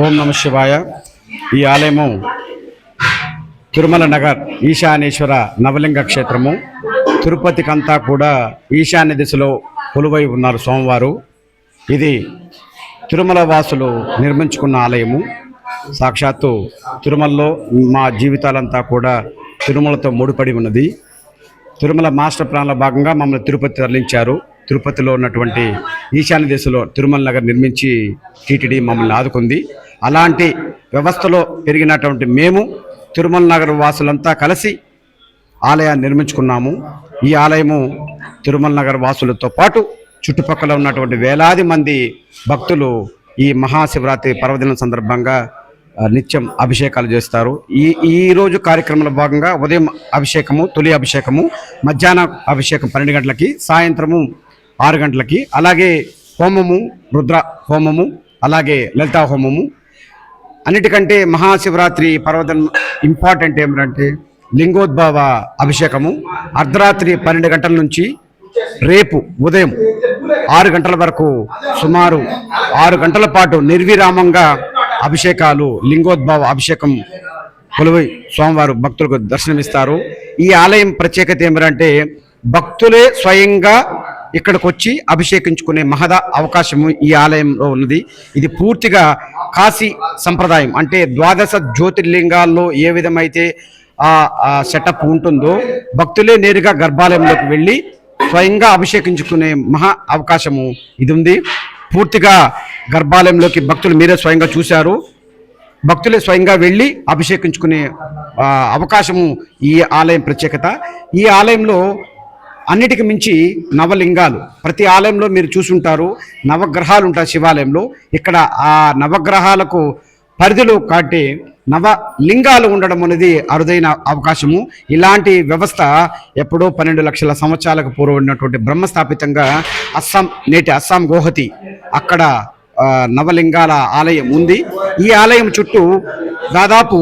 ఓం నమ శివాయ. ఈ ఆలయము తిరుమల నగర్ ఈశానేశ్వర నవలింగ క్షేత్రము. తిరుపతికంతా కూడా ఈశాన్య దిశలో కొలువై ఉన్నారు సోమవారు ఇది తిరుమల వాసులు నిర్మించుకున్న ఆలయము. సాక్షాత్తు తిరుమలలో మా జీవితాలంతా కూడా తిరుమలతో ముడిపడి ఉన్నది. తిరుమల మాస్టర్ ప్లాన్లో భాగంగా మమ్మల్ని తిరుపతి తరలించారు. తిరుపతిలో ఉన్నటువంటి ఈశాన్య దిశలో తిరుమల నగర్ నిర్మించి టీటీడీ మమ్మల్ని ఆదుకుంది. అలాంటి వ్యవస్థలో పెరిగినటువంటి మేము తిరుమల నగర్ వాసులంతా కలిసి ఆలయాన్ని నిర్మించుకున్నాము. ఈ ఆలయము తిరుమల నగర్ వాసులతో పాటు చుట్టుపక్కల ఉన్నటువంటి వేలాది మంది భక్తులు ఈ మహాశివరాత్రి పర్వదినం సందర్భంగా నిత్యం అభిషేకాలు చేస్తారు. ఈ ఈ రోజు కార్యక్రమంలో భాగంగా ఉదయం అభిషేకము తొలి అభిషేకము మధ్యాహ్నం అభిషేకం పన్నెండు గంటలకి సాయంత్రము ఆరు గంటలకి అలాగే హోమము రుద్ర హోమము అలాగే లలితా హోమము. అన్నిటికంటే మహాశివరాత్రి పర్వదినం ఇంపార్టెంట్ ఏమిటంటే లింగోద్భవ అభిషేకము. అర్ధరాత్రి పన్నెండు గంటల నుంచి రేపు ఉదయం ఆరు గంటల వరకు సుమారు ఆరు గంటల పాటు నిర్విరామంగా అభిషేకాలు లింగోద్భవ అభిషేకం కొలువై స్వామివారు భక్తులకు దర్శనమిస్తారు. ఈ ఆలయం ప్రత్యేకత ఏమిటంటే భక్తులే స్వయంగా ఇక్కడికి వచ్చి అభిషేకించుకునే మహద అవకాశము ఈ ఆలయంలో ఉన్నది. ఇది పూర్తిగా కాశీ సంప్రదాయం. అంటే ద్వాదశ జ్యోతిర్లింగాల్లో ఏ విధమైతే ఆ సెటప్ ఉంటుందో భక్తులే నేరుగా గర్భాలయంలోకి వెళ్ళి స్వయంగా అభిషేకించుకునే మహా అవకాశము ఇది ఉంది పూర్తిగా గర్భాలయంలోకి భక్తులు మీరే స్వయంగా చూశారు. భక్తులే స్వయంగా వెళ్ళి అభిషేకించుకునే అవకాశము ఈ ఆలయం ప్రత్యేకత. ఈ ఆలయంలో అన్నిటికి మించి నవలింగాలు. ప్రతి ఆలయంలో మీరు చూసుంటారు. నవగ్రహాలు ఉంటాయి శివాలయంలో. ఇక్కడ ఆ నవగ్రహాలకు పరిధిలో కాంటే నవ లింగాలు ఉండడం అనేది అరుదైన అవకాశము. ఇలాంటి వ్యవస్థ ఎప్పుడో పన్నెండు లక్షల సంవత్సరాలకు పూర్వడినటువంటి బ్రహ్మస్థాపితంగా అస్సాం నేటి అస్సాం గోహతి అక్కడ నవలింగాల ఆలయం ఉంది. ఈ ఆలయం చుట్టూ దాదాపు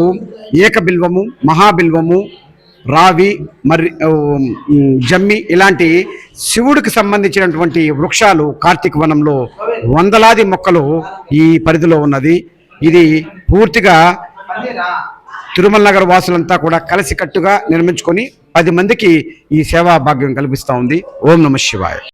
ఏకబిల్వము మహాబిల్వము రావి మరి జమ్మి ఇలాంటి శివుడికి సంబంధించినటువంటి వృక్షాలు కార్తీక వనంలో వందలాది మొక్కలు ఈ పరిధిలో ఉన్నది. ఇది పూర్తిగా తిరుమల నగర్ వాసులంతా కూడా కలిసికట్టుగా నిర్మించుకొని పది మందికి ఈ సేవా భాగ్యం కల్పిస్తూ ఉంది. ఓం నమ శివాయ.